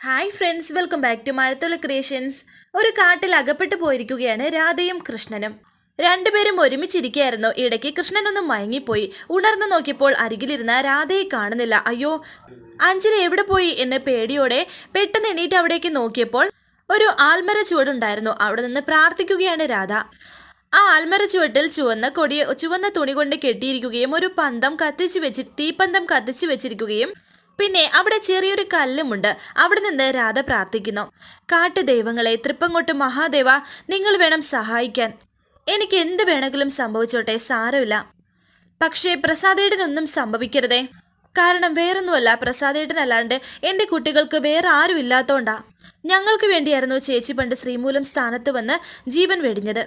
Hi friends welcome back to Mazhathulla creations ഒരു കാട്ടിൽ അകപ്പെട്ടു പോയിരിക്കുകയാണ് രാധയും കൃഷ്ണനും. രണ്ടുപേരും ഒരുമിച്ചിരിക്കുകയായിരുന്നു. ഇടയ്ക്ക് കൃഷ്ണനൊന്നും മയങ്ങിപ്പോയി. ഉണർന്നു നോക്കിയപ്പോൾ അരികിലിരുന്ന രാധയെ കാണുന്നില്ല. അയ്യോ അഞ്ജലി എവിടെ പോയി എന്ന് പേടിയോടെ പെട്ടെന്ന് എണീറ്റ് അവിടേക്ക് നോക്കിയപ്പോൾ ഒരു ആൽമര ചുവടുണ്ടായിരുന്നു. അവിടെ നിന്ന് പ്രാർത്ഥിക്കുകയാണ് രാധ. ആ ആൽമര ചുവട്ടിൽ ചുവന്ന കൊടിയെ ചുവന്ന തുണി കൊണ്ട് കെട്ടിയിരിക്കുകയും ഒരു പന്തം കത്തിച്ചു വെച്ച് തീപ്പന്തം കത്തിച്ചു വെച്ചിരിക്കുകയും പിന്നെ അവിടെ ചെറിയൊരു കല്ലുമുണ്ട്. അവിടെ നിന്ന് രാധ പ്രാർത്ഥിക്കുന്നു. കാട്ടു ദൈവങ്ങളെ തൃപ്പങ്ങോട്ട് മഹാദേവ നിങ്ങൾ വേണം സഹായിക്കാൻ. എനിക്ക് എന്ത് വേണമെങ്കിലും സംഭവിച്ചോട്ടെ സാരമില്ല. പക്ഷേ പ്രസാദേട്ടനൊന്നും സംഭവിക്കരുതേ. കാരണം വേറൊന്നുമല്ല പ്രസാദേട്ടനല്ലാണ്ട് എന്റെ കുട്ടികൾക്ക് വേറെ ആരും ഇല്ലാത്തോണ്ടാ. ഞങ്ങൾക്ക് വേണ്ടിയായിരുന്നു ചേച്ചി പണ്ട് ശ്രീമൂലം സ്ഥാനത്ത് വന്ന് ജീവൻ വെടിഞ്ഞത്.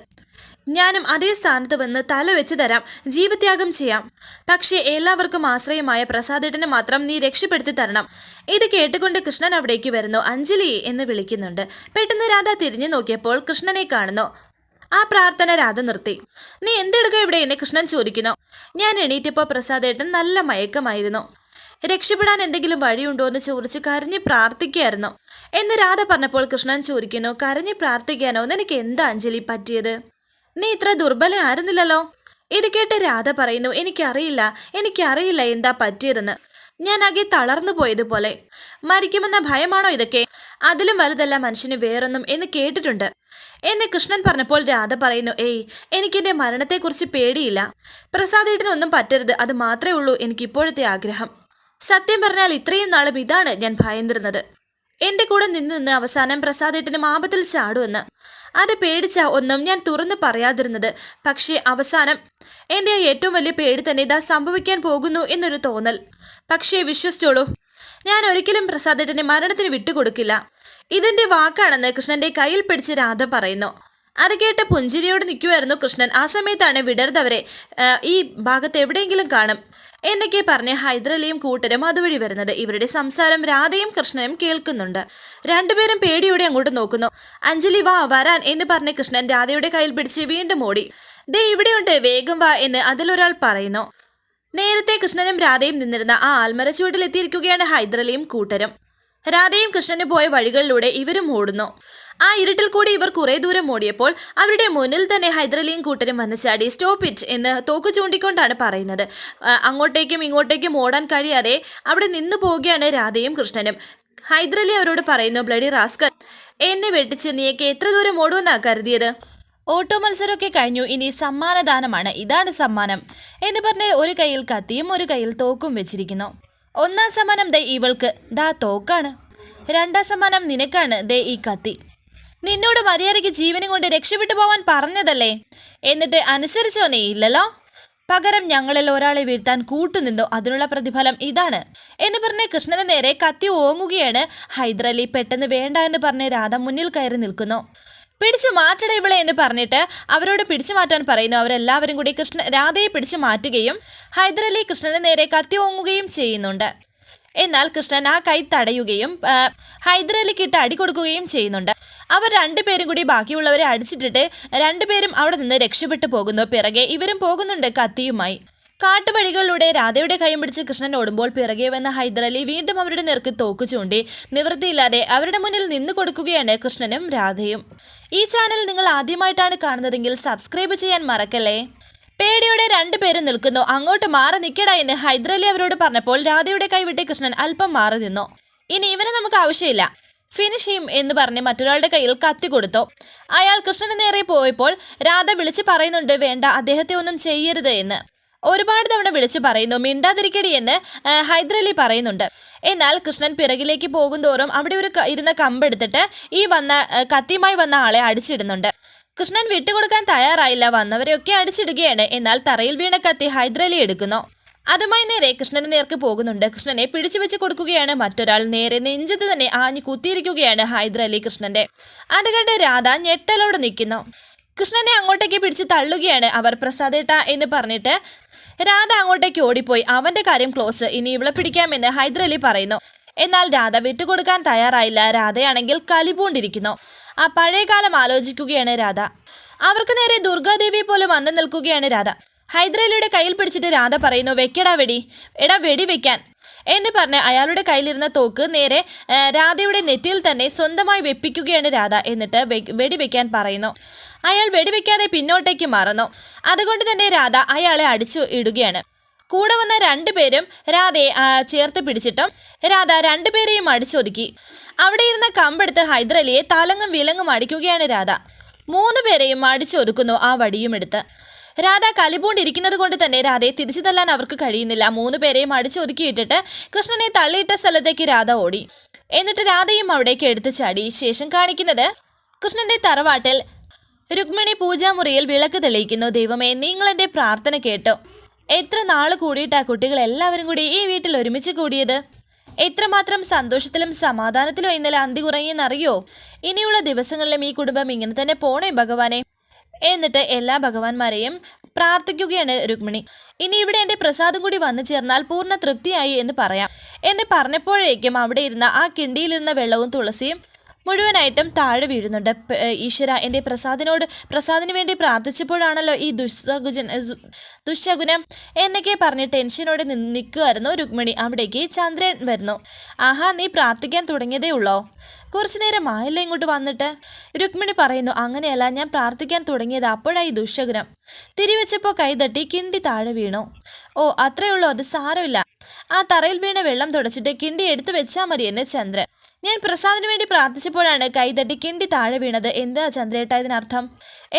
ഞാനും അതേ സ്ഥാനത്ത് വന്ന് തല വെച്ച് തരാം. ജീവത്യാഗം ചെയ്യാം. പക്ഷേ എല്ലാവർക്കും ആശ്രയമായ പ്രസാദേട്ടനെ മാത്രം നീ രക്ഷപ്പെടുത്തി തരണം. ഇത് കേട്ടുകൊണ്ട് കൃഷ്ണൻ അവിടേക്ക് വരുന്നു. അഞ്ജലി എന്ന് വിളിക്കുന്നുണ്ട്. പെട്ടെന്ന് രാധ തിരിഞ്ഞു നോക്കിയപ്പോൾ കൃഷ്ണനെ കാണുന്നു. ആ പ്രാർത്ഥന രാധ നിർത്തി. നീ എന്തെടുക്ക ഇവിടെ? എന്ന് കൃഷ്ണൻ ചോദിക്കുന്നു. ഞാൻ എണീറ്റപ്പോൾ പ്രസാദേട്ടൻ നല്ല മയക്കമായിരുന്നു. രക്ഷപ്പെടാൻ എന്തെങ്കിലും വഴിയുണ്ടോ? എന്ന് ചോദിച്ച് കരഞ്ഞ് പ്രാർത്ഥിക്കുകയായിരുന്നു. എന്ന് രാധ പറഞ്ഞപ്പോൾ കൃഷ്ണൻ ചോദിക്കുന്നു കരഞ്ഞ് പ്രാർത്ഥിക്കാനോ? നിനക്ക് എന്താ അഞ്ജലി പറ്റിയത്? നീ ഇത്ര ദുർബല ആയിരുന്നില്ലല്ലോ? ഇത് കേട്ട് രാധ പറയുന്നു എനിക്കറിയില്ല എനിക്കറിയില്ല എന്താ പറ്റിയതെന്ന്. ഞാൻ ആകെ തളർന്നു പോയതുപോലെ. മരിക്കുമെന്ന ഭയമാണോ ഇതൊക്കെ? അതിലും വലുതല്ല മനുഷ്യന് വേറൊന്നും എന്ന് കേട്ടിട്ടുണ്ട്. എന്ന് കൃഷ്ണൻ പറഞ്ഞപ്പോൾ രാധ പറയുന്നു ഏയ് എനിക്കെന്റെ മരണത്തെക്കുറിച്ച് പേടിയില്ല. പ്രസാദേട്ടനൊന്നും പറ്റരുത് അത് മാത്രമേ ഉള്ളൂ എനിക്ക് ഇപ്പോഴത്തെ ആഗ്രഹം. സത്യം പറഞ്ഞാൽ ഇത്രയും നാളും ഇതാണ് ഞാൻ ഭയന്നിരുന്നത്. എന്റെ കൂടെ നിന്ന് നിന്ന് അവസാനം പ്രസാദേട്ടനും ആപത്തിൽ ചാടുമെന്ന്. അത് പേടിച്ച ഒന്നും ഞാൻ തുറന്നു പറയാതിരുന്നത്. പക്ഷേ അവസാനം എന്റെ ഏറ്റവും വലിയ പേടി തന്നെ ഇതാ സംഭവിക്കാൻ പോകുന്നു എന്നൊരു തോന്നൽ. പക്ഷേ വിശ്വസിച്ചോളൂ ഞാൻ ഒരിക്കലും പ്രസാദേട്ടനെ മരണത്തിന് വിട്ടുകൊടുക്കില്ല. ഇതെന്റെ വാക്കാണെന്ന് കൃഷ്ണന്റെ കയ്യിൽ പിടിച്ച് രാധ പറയുന്നു. അത് കേട്ട് പുഞ്ചിരിയോട് നിൽക്കുമായിരുന്നു കൃഷ്ണൻ. ആ സമയത്താണ് വിടർന്നവരെ ഈ ഭാഗത്ത് എവിടെയെങ്കിലും കാണും. എന്നൊക്കെ പറഞ്ഞ് ഹൈദരലിയും കൂട്ടരും അതുവഴി വരുന്നത്. ഇവരുടെ സംസാരം രാധയും കൃഷ്ണനും കേൾക്കുന്നുണ്ട്. രണ്ടുപേരും പേടിയോടെ അങ്ങോട്ട് നോക്കുന്നു. അഞ്ജലി വാ വരാൻ എന്ന് പറഞ്ഞ് കൃഷ്ണൻ രാധയുടെ കയ്യിൽ പിടിച്ച് വീണ്ടും ഓടി. ദേ ഇവിടെയുണ്ട് വേഗം വാ എന്ന് അതിലൊരാൾ പറയുന്നു. നേരത്തെ കൃഷ്ണനും രാധയും നിന്നിരുന്ന ആ ആൽമര ചുവട്ടിൽ എത്തിയിരിക്കുകയാണ് ഹൈദരലിയും കൂട്ടരും. രാധയും കൃഷ്ണന് പോയ വഴികളിലൂടെ ഇവരും ഓടുന്നു. ആ ഇരുട്ടിൽ കൂടി ഇവർ കുറേ ദൂരം ഓടിയപ്പോൾ അവരുടെ മുന്നിൽ തന്നെ ഹൈദരലിയും കൂട്ടരും വന്ന് ചാടി സ്റ്റോപ്പ് ഇറ്റ് എന്ന് തോക്ക് ചൂണ്ടിക്കൊണ്ടാണ് പറയുന്നത്. അങ്ങോട്ടേക്കും ഇങ്ങോട്ടേക്കും ഓടാൻ കഴിയാതെ അവിടെ നിന്നു പോവുകയാണ് രാധയും കൃഷ്ണനും. ഹൈദരലി അവരോട് പറയുന്നു ബ്ലഡി റാസ്കർ എന്നെ വെട്ടിച്ച് നീയൊക്കെ എത്ര ദൂരം ഓടുമെന്നാ കരുതിയത്? ഓട്ടോ മത്സരമൊക്കെ കഴിഞ്ഞു ഇനി സമ്മാനദാനമാണ്. ഇതാണ് സമ്മാനം എന്ന് പറഞ്ഞ് ഒരു കയ്യിൽ കത്തിയും ഒരു കയ്യിൽ തോക്കും വെച്ചിരിക്കുന്നു. ഒന്നാം സമ്മാനം ദേ ഇവൾക്ക്. ദാ തോക്കാണ്. രണ്ടാം സമ്മാനം നിനക്കാണ് ദേ ഈ കത്തി. നിന്നോട് മര്യാദയ്ക്ക് ജീവനും കൊണ്ട് രക്ഷപ്പെട്ടു പോവാൻ പറഞ്ഞതല്ലേ? എന്നിട്ട് അനുസരിച്ചോ നീ ഇല്ലല്ലോ? പകരം ഞങ്ങളിൽ ഒരാളെ വീഴ്ത്താൻ കൂട്ടുനിന്നു. അതിനുള്ള പ്രതിഫലം ഇതാണ്. എന്ന് പറഞ്ഞ് കൃഷ്ണന് നേരെ കത്തി ഓങ്ങുകയാണ്. ഹൈദരലി പെട്ടെന്ന് വേണ്ട എന്ന് പറഞ്ഞ് രാധ മുന്നിൽ കയറി നിൽക്കുന്നു. പിടിച്ചു മാറ്റട ഇവളെ എന്ന് പറഞ്ഞിട്ട് അവരോട് പിടിച്ചു മാറ്റാൻ പറയുന്നു. അവരെല്ലാവരും കൂടി കൃഷ്ണ രാധയെ പിടിച്ചു മാറ്റുകയും ഹൈദരലി കൃഷ്ണന് നേരെ കത്തി ഓങ്ങുകയും ചെയ്യുന്നുണ്ട്. എന്നാൽ കൃഷ്ണൻ ആ കൈ തടയുകയും ഹൈദരലിക്കിട്ട് അടി കൊടുക്കുകയും ചെയ്യുന്നുണ്ട്. അവർ രണ്ടുപേരും കൂടി ബാക്കിയുള്ളവരെ അടിച്ചിട്ടിട്ട് രണ്ടുപേരും അവിടെ നിന്ന് രക്ഷപ്പെട്ടു പോകുന്നു. പിറകെ ഇവരും പോകുന്നുണ്ട് കത്തിയുമായി. കാട്ടുവഴികളിലൂടെ രാധയുടെ കൈയും പിടിച്ച് കൃഷ്ണൻ ഓടുമ്പോൾ പിറകെ വന്ന ഹൈദരലി വീണ്ടും അവരുടെ നേർക്ക് തോക്കു ചൂണ്ടി നിവൃത്തിയില്ലാതെ അവരുടെ മുന്നിൽ നിന്ന് കൊടുക്കുകയാണ് കൃഷ്ണനും രാധയും. ഈ ചാനൽ നിങ്ങൾ ആദ്യമായിട്ടാണ് കാണുന്നതെങ്കിൽ സബ്സ്ക്രൈബ് ചെയ്യാൻ മറക്കല്ലേ? പേടിയോടെ രണ്ടുപേരും നിൽക്കുന്നു. അങ്ങോട്ട് മാറി നിൽക്കടാ എന്ന് ഹൈദരലി അവരോട് പറഞ്ഞപ്പോൾ രാധയുടെ കൈവിട്ട് കൃഷ്ണൻ അല്പം മാറി നിന്നു. ഇനി ഇവനെ നമുക്ക് ആവശ്യമില്ല. ഫിനിഷ് ചെയ്യും എന്ന് പറഞ്ഞ് മറ്റൊരാളുടെ കയ്യിൽ കത്തി കൊടുത്തു. അയാൾ കൃഷ്ണന് നേരെ പോയപ്പോൾ രാധ വിളിച്ച് പറയുന്നുണ്ട് വേണ്ട അദ്ദേഹത്തെ ഒന്നും ചെയ്യരുത് എന്ന്. ഒരുപാട് തവണ വിളിച്ചു പറയുന്നു മിണ്ടാതിരിക്കടി എന്ന് ഹൈദരലി പറയുന്നുണ്ട്. എന്നാൽ കൃഷ്ണൻ പിറകിലേക്ക് പോകുന്തോറും അവിടെ ഒരു ഇരുന്ന കമ്പെടുത്തിട്ട് ഈ വന്ന കത്തിയുമായി വന്ന ആളെ അടിച്ചിടുന്നുണ്ട്. കൃഷ്ണൻ വിട്ടുകൊടുക്കാൻ തയ്യാറായില്ല വന്നവരെയൊക്കെ അടിച്ചിടുകയാണ്. എന്നാൽ തറയിൽ വീണ കത്തി ഹൈദരലി എടുക്കുന്നു. അതുമായി നേരെ കൃഷ്ണന് നേർക്ക് പോകുന്നുണ്ട്. കൃഷ്ണനെ പിടിച്ചു വെച്ച് കൊടുക്കുകയാണ്. മറ്റൊരാൾ നേരെ നെഞ്ചത്ത് തന്നെ ആഞ്ഞു കുത്തിയിരിക്കുകയാണ് ഹൈദരലി കൃഷ്ണന്റെ. അത് കണ്ട് രാധ ഞെട്ടലോട് നിൽക്കുന്നു. കൃഷ്ണനെ അങ്ങോട്ടേക്ക് പിടിച്ച് തള്ളുകയാണ് അവർ പ്രസാദേട്ട എന്ന് പറഞ്ഞിട്ട് രാധ അങ്ങോട്ടേക്ക് ഓടിപ്പോയി. അവന്റെ കാര്യം ക്ലോസ്. ഇനി ഇവളെ പിടിക്കാമെന്ന് ഹൈദരലി പറയുന്നു. എന്നാൽ രാധ വിട്ടുകൊടുക്കാൻ തയ്യാറായില്ല. രാധയാണെങ്കിൽ കലിപൂണ്ടിരിക്കുന്നു. ആ പഴയകാലം ആലോചിക്കുകയാണ് രാധ. അവർക്ക് നേരെ ദുർഗാദേവിയെ പോലെ വന്നു നിൽക്കുകയാണ് രാധ. ഹൈദരലിയുടെ കയ്യിൽ പിടിച്ചിട്ട് രാധ പറയുന്നു വെക്കടാ വെടി എടാ വെടി വെക്കാൻ. എന്ന് പറഞ്ഞ് അയാളുടെ കയ്യിലിരുന്ന തോക്ക് നേരെ രാധയുടെ നെറ്റിയിൽ തന്നെ സ്വന്തമായി വെപ്പിക്കുകയാണ് രാധ എന്നിട്ട് വെടിവെക്കാൻ പറയുന്നു. അയാൾ വെടിവെക്കാതെ പിന്നോട്ടേക്ക് മാറുന്നു. അതുകൊണ്ട് തന്നെ രാധ അയാളെ അടിച്ചു ഇടുകയാണ്. കൂടെ വന്ന രണ്ടുപേരും രാധയെ ചേർത്ത് പിടിച്ചിട്ടും രാധ രണ്ടുപേരെയും അടിച്ചൊതുക്കി. അവിടെ ഇരുന്ന കമ്പെടുത്ത് ഹൈദരലിയെ തലങ്ങും വിലങ്ങും അടിക്കുകയാണ് രാധ. മൂന്ന് പേരെയും അടിച്ചൊതുക്കുന്നു ആ വടിയും എടുത്ത് രാധ കലിപൂണ്ടിരിക്കുന്നത് കൊണ്ട് തന്നെ രാധയെ തിരിച്ചു തല്ലാൻ അവർക്ക് കഴിയുന്നില്ല. മൂന്ന് പേരെയും അടിച്ചൊതുക്കിയിട്ടിട്ട് കൃഷ്ണനെ തള്ളിയിട്ട സ്ഥലത്തേക്ക് രാധ ഓടി. എന്നിട്ട് രാധയും അവിടേക്ക് എടുത്തു ചാടി. ശേഷം കാണിക്കുന്നത് കൃഷ്ണന്റെ തറവാട്ടിൽ രുക്മിണി പൂജാമുറിയിൽ വിളക്ക് തെളിയിക്കുന്നു. ദൈവമേ നിങ്ങൾ എന്റെ പ്രാർത്ഥന കേട്ടോ. എത്ര നാൾ കൂടിയിട്ടാ കുട്ടികൾ എല്ലാവരും കൂടി ഈ വീട്ടിൽ ഒരുമിച്ച് കൂടിയത്? എത്രമാത്രം സന്തോഷത്തിലും സമാധാനത്തിലും ഇന്നലെ അന്തി കുറങ്ങിയെന്നറിയോ ഇനിയുള്ള ദിവസങ്ങളിലും ഈ കുടുംബം ഇങ്ങനെ തന്നെ പോണേ ഭഗവാനെ. എന്നിട്ട് എല്ലാ ഭഗവാന്മാരെയും പ്രാർത്ഥിക്കുകയാണ് രുക്മിണി. ഇനി ഇവിടെ എന്റെ പ്രസാദം കൂടി വന്നു ചേർന്നാൽ പൂർണ തൃപ്തിയായി എന്ന് പറയാം. എന്ന് പറഞ്ഞപ്പോഴേക്കും അവിടെ ഇരുന്ന ആ കിണ്ടിയിലിരുന്ന വെള്ളവും തുളസിയും മുഴുവനായിട്ടും താഴെ വീഴുന്നുണ്ട്. ഈശ്വര എന്റെ പ്രസാദിനോട് പ്രസാദിന് വേണ്ടി പ്രാർത്ഥിച്ചപ്പോഴാണല്ലോ ഈ ദുസ്സകുജൻ ദുശകുനം എന്നൊക്കെ പറഞ്ഞ് ടെൻഷനോടെ നിൽക്കുമായിരുന്നു രുക്മിണി. അവിടേക്ക് ചന്ദ്രൻ വരുന്നു. ആഹാ നീ പ്രാർത്ഥിക്കാൻ തുടങ്ങിയതേ ഉള്ളോ? കുറച്ചു നേരം ആയല്ലോ ഇങ്ങോട്ട് വന്നിട്ട്. രുക്മിണി പറയുന്നു അങ്ങനെയല്ല ഞാൻ പ്രാർത്ഥിക്കാൻ തുടങ്ങിയത് അപ്പോഴായി ദുശ്ശകുനം തിരിവെച്ചപ്പോൾ കൈതട്ടി കിണ്ടി താഴെ വീണു. ഓ അത്രയുള്ളൂ അത് സാരമില്ല. ആ തറയിൽ വീണ വെള്ളം തുടച്ചിട്ട് കിണ്ടി എടുത്തു വെച്ചാൽ മതി എന്ന് ചന്ദ്രൻ. ഞാൻ പ്രസാദിന് വേണ്ടി പ്രാർത്ഥിച്ചപ്പോഴാണ് കൈതട്ടി കിണ്ടി താഴെ വീണത്. എന്താ ചന്ദ്രേട്ട ഇതിനർത്ഥം?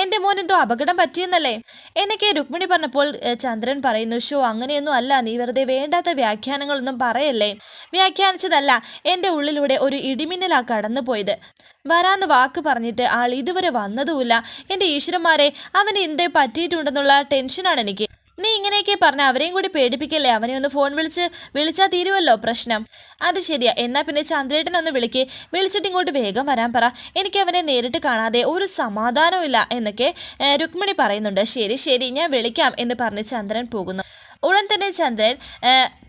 എന്റെ മോൻ എന്തോ അപകടം പറ്റിയെന്നല്ലേ? എന്നൊക്കെ രുക്മിണി പറഞ്ഞപ്പോൾ ചന്ദ്രൻ പറയുന്നു ഷോ അങ്ങനെയൊന്നും അല്ല. നീ വെറുതെ വേണ്ടാത്ത വ്യാഖ്യാനങ്ങളൊന്നും പറയല്ലേ? വ്യാഖ്യാനിച്ചതല്ല. എന്റെ ഉള്ളിലൂടെ ഒരു ഇടിമിന്നലാ കടന്നുപോയത്. വരാന്ന് വാക്ക് പറഞ്ഞിട്ട് ആൾ ഇതുവരെ വന്നതുമില്ല. എന്റെ ഈശ്വരന്മാരെ അവന് എന്തേ പറ്റിയിട്ടുണ്ടെന്നുള്ള ടെൻഷനാണ് എനിക്ക്. നീ ഇങ്ങനെയൊക്കെ പറഞ്ഞ അവരെയും കൂടി പേടിപ്പിക്കല്ലേ? അവനെ ഒന്ന് ഫോൺ വിളിച്ച് വിളിച്ചാൽ തീരുമല്ലോ പ്രശ്നം. അത് ശരിയാ. എന്നാൽ പിന്നെ ചന്ദ്രേട്ടൻ ഒന്ന് വിളിക്ക്. വിളിച്ചിട്ട് ഇങ്ങോട്ട് വേഗം വരാൻ പറ. എനിക്ക് അവനെ നേരിട്ട് കാണാതെ ഒരു സമാധാനമില്ല എന്നൊക്കെ രുക്മിണി പറയുന്നുണ്ട്. ശരി ശരി ഞാൻ വിളിക്കാം എന്ന് പറഞ്ഞ് ചന്ദ്രൻ പോകുന്നു. ഉടൻ തന്നെ ചന്ദ്രൻ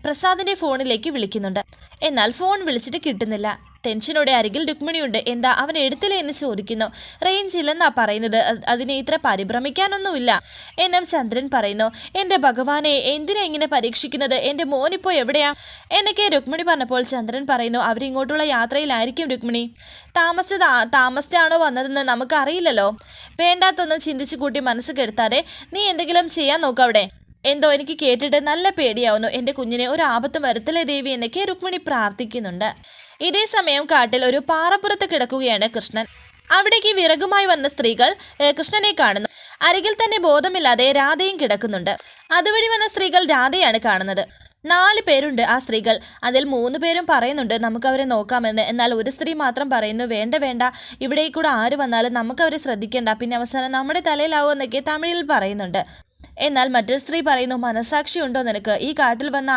പ്രസാദിന്റെ ഫോണിലേക്ക് വിളിക്കുന്നുണ്ട്. എന്നാൽ ഫോൺ വിളിച്ചിട്ട് കിട്ടുന്നില്ല. ടെൻഷനോടെ അരികിൽ രുക്മിണിയുണ്ട്. എന്താ അവൻ എടുത്തില്ലേ എന്ന് ചോദിക്കുന്നു. റേഞ്ച് ഇല്ലെന്നാ പറയുന്നത്. അതിനെ ഇത്ര പരിഭ്രമിക്കാനൊന്നുമില്ല. എന്നും ചന്ദ്രൻ പറയുന്നു എന്റെ ഭഗവാനെ എന്തിനാ ഇങ്ങനെ പരീക്ഷിക്കുന്നത്? എന്റെ മോനിപ്പോ എവിടെയാ? എന്നൊക്കെ രുക്മിണി പറഞ്ഞപ്പോൾ ചന്ദ്രൻ പറയുന്നു അവരിങ്ങോട്ടുള്ള യാത്രയിലായിരിക്കും രുക്മിണി. താമസിച്ചതാ താമസിച്ചാണോ വന്നതെന്ന് നമുക്കറിയില്ലല്ലോ. വേണ്ടാത്തൊന്നും ചിന്തിച്ചു കൂട്ടി മനസ്സ് കെടുത്താതെ നീ എന്തെങ്കിലും ചെയ്യാൻ നോക്ക് അവിടെ. എന്തോ എനിക്ക് കേട്ടിട്ട് നല്ല പേടിയാവുന്നു. എന്റെ കുഞ്ഞിനെ ഒരു ആപത്ത് വരുത്തലേ ദേവി? എന്നൊക്കെ രുക്മിണി പ്രാർത്ഥിക്കുന്നുണ്ട്. ഇതേ സമയം കാട്ടിൽ ഒരു പാറപ്പുറത്ത് കിടക്കുകയാണ് കൃഷ്ണൻ. അവിടേക്ക് വിറകുമായി വന്ന സ്ത്രീകൾ കൃഷ്ണനെ കാണുന്നു. അരികിൽ തന്നെ ബോധമില്ലാതെ രാധയും കിടക്കുന്നുണ്ട്. അതുവഴി വന്ന സ്ത്രീകൾ രാധയാണ് കാണുന്നത്. നാല് പേരുണ്ട് ആ സ്ത്രീകൾ. അതിൽ മൂന്ന് പേരും പറയുന്നുണ്ട് നമുക്ക് അവരെ നോക്കാമെന്ന്. എന്നാൽ ഒരു സ്ത്രീ മാത്രം പറയുന്നു വേണ്ട വേണ്ട. ഇവിടെ കൂടെ ആര് വന്നാലും നമുക്ക് അവരെ ശ്രദ്ധിക്കേണ്ട. പിന്നെ അവസാനം നമ്മുടെ തലയിലാവുമെന്നൊക്കെ തമിഴിൽ പറയുന്നുണ്ട്. എന്നാൽ മറ്റൊരു സ്ത്രീ പറയുന്നു മനസാക്ഷി ഉണ്ടോ നിനക്ക്? ഈ കാട്ടിൽ വന്ന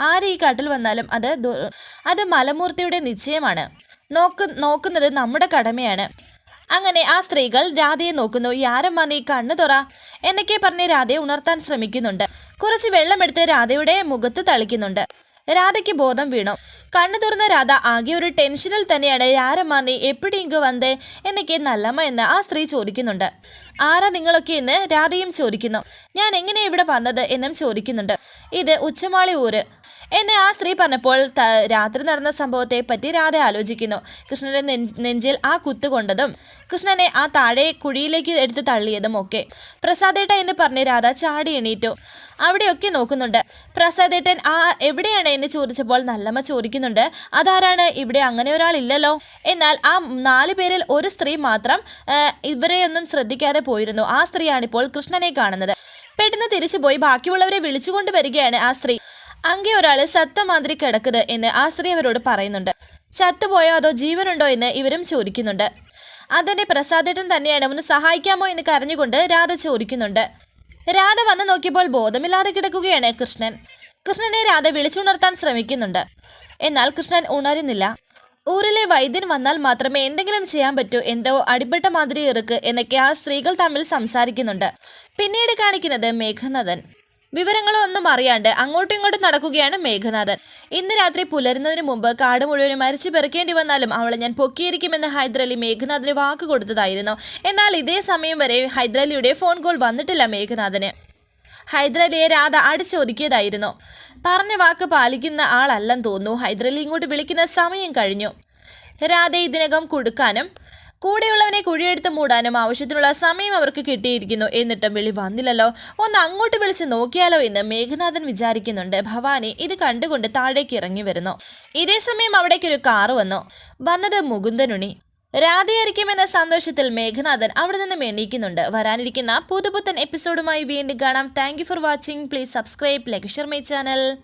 ആര് ഈ കാട്ടിൽ വന്നാലും അത് അത് മലമൂർത്തിയുടെ നിശ്ചയമാണ്. നോക്ക് നോക്കുന്നത് നമ്മുടെ കടമയാണ്. അങ്ങനെ ആ സ്ത്രീകൾ രാധയെ നോക്കുന്നു. യാരമ്മ നീ കണ്ണു തുറ. എന്നൊക്കെ പറഞ്ഞ് രാധയെ ഉണർത്താൻ ശ്രമിക്കുന്നുണ്ട്. കുറച്ച് വെള്ളമെടുത്ത് രാധയുടെ മുഖത്ത് തളിക്കുന്നുണ്ട്. രാധയ്ക്ക് ബോധം വീണു. കണ്ണു തുറന്ന രാധ ആകെ ഒരു ടെൻഷനിൽ തന്നെയാണ് യാരമ്മ നീ എപ്പിടി ഇങ്ങ് വന്നേ? എന്നൊക്കെ നല്ലമ്മ എന്ന് ആ സ്ത്രീ ചോദിക്കുന്നുണ്ട്. ആരാ നിങ്ങളൊക്കെ എന്ന്? രാധയും ചോദിക്കുന്നു. ഞാൻ എങ്ങനെ ഇവിടെ വന്നത്? എന്നും ചോദിക്കുന്നുണ്ട്. ഇത് ഉച്ചമാളി ഊര്. എന്നെ ആ സ്ത്രീ പറഞ്ഞപ്പോൾ രാത്രി നടന്ന സംഭവത്തെ പറ്റി രാധ ആലോചിക്കുന്നു. കൃഷ്ണന്റെ നെഞ്ചിൽ ആ കുത്തു കൊണ്ടതും കൃഷ്ണനെ ആ താഴെ കുഴിയിലേക്ക് എടുത്ത് തള്ളിയതും ഒക്കെ. പ്രസാദേട്ട എന്ന് പറഞ്ഞ് രാധ ചാടി എണീറ്റു. അവിടെയൊക്കെ നോക്കുന്നുണ്ട്. പ്രസാദേട്ടൻ ആ എവിടെയാണ്? എന്ന് ചോദിച്ചപ്പോൾ നല്ലമ്മ ചോദിക്കുന്നുണ്ട്. അതാരാണ്? ഇവിടെ അങ്ങനെ ഒരാളില്ലല്ലോ എന്നാൽ ആ നാല് പേരിൽ ഒരു സ്ത്രീ മാത്രം ഇവരെയൊന്നും ശ്രദ്ധിക്കാതെ പോയിരുന്നു. ആ സ്ത്രീയാണിപ്പോൾ കൃഷ്ണനെ കാണുന്നത്. പെട്ടെന്ന് തിരിച്ചുപോയി ബാക്കിയുള്ളവരെ വിളിച്ചുകൊണ്ട് വരികയാണ് ആ സ്ത്രീ. അങ്ങേ ഒരാൾ സത്തമാതിരി കിടക്കുന്നത് എന്ന് ആ സ്ത്രീ അവരോട് പറയുന്നുണ്ട്. ചത്തുപോയോ അതോ ജീവനുണ്ടോ എന്ന് ഇവരും ചോദിക്കുന്നുണ്ട്. അതെന്നെ പ്രസാദേട്ടൻ തന്നെയാണ് ഒന്ന് സഹായിക്കാമോ എന്ന് കരഞ്ഞുകൊണ്ട് രാധ ചോദിക്കുന്നുണ്ട്. രാധ വന്നു നോക്കിയപ്പോൾ ബോധമില്ലാതെ കിടക്കുകയാണ് കൃഷ്ണൻ. കൃഷ്ണനെ രാധ വിളിച്ചുണർത്താൻ ശ്രമിക്കുന്നുണ്ട്. എന്നാൽ കൃഷ്ണൻ ഉണരുന്നില്ല. ഊരിലെ വൈദ്യൻ വന്നാൽ മാത്രമേ എന്തെങ്കിലും ചെയ്യാൻ പറ്റൂ എന്തോ അടിപ്പെട്ട മാതിരി ഇറുക്ക് എന്നൊക്കെ ആ സ്ത്രീകൾ തമ്മിൽ സംസാരിക്കുന്നുണ്ട്. പിന്നീട് കാണിക്കുന്നത് മേഘനാഥൻ. വിവരങ്ങളോ ഒന്നും അറിയാണ്ട് അങ്ങോട്ടും ഇങ്ങോട്ടും നടക്കുകയാണ് മേഘനാഥൻ. ഇന്ന് രാത്രി പുലരുന്നതിന് മുമ്പ് കാട് മുഴുവനും മരിച്ചു പെറുക്കേണ്ടി വന്നാലും അവളെ ഞാൻ പൊക്കിയിരിക്കുമെന്ന് ഹൈദരലി മേഘനാഥന് വാക്ക് കൊടുത്തതായിരുന്നു. എന്നാൽ ഇതേ സമയം വരെ ഹൈദരലിയുടെ ഫോൺ കോൾ വന്നിട്ടില്ല മേഘനാഥന്. ഹൈദരലിയെ രാധ അടിച്ചൊതുക്കിയതായിരുന്നു. പറഞ്ഞ വാക്ക് പാലിക്കുന്ന ആളല്ലെന്ന് തോന്നുന്നു. ഹൈദരലി ഇങ്ങോട്ട് വിളിക്കുന്ന സമയം കഴിഞ്ഞു. രാധ ഇതിനകം കൊടുക്കാനും കൂടെയുള്ളവനെ കുഴിയെടുത്ത് മൂടാനും ആവശ്യത്തിനുള്ള സമയം അവർക്ക് കിട്ടിയിരിക്കുന്നു. എന്നിട്ടും വിളി വന്നില്ലല്ലോ. ഒന്ന് അങ്ങോട്ട് വിളിച്ച് നോക്കിയാലോ എന്ന് മേഘനാഥൻ വിചാരിക്കുന്നുണ്ട്. ഭവാനി ഇത് കണ്ടുകൊണ്ട് താഴേക്ക് ഇറങ്ങി വരുന്നു. ഇതേ സമയം അവിടേക്ക് ഒരു കാറ് വന്നു. വന്നത് മുകുന്ദനുണി രാധയായിരിക്കുമെന്ന സന്തോഷത്തിൽ മേഘനാഥൻ അവിടെ നിന്നും എണീക്കുന്നുണ്ട്. വരാനിരിക്കുന്ന പുതുപുത്തൻ എപ്പിസോഡുമായി വീണ്ടും കാണാം. Thank for watching please subscribe like share my channel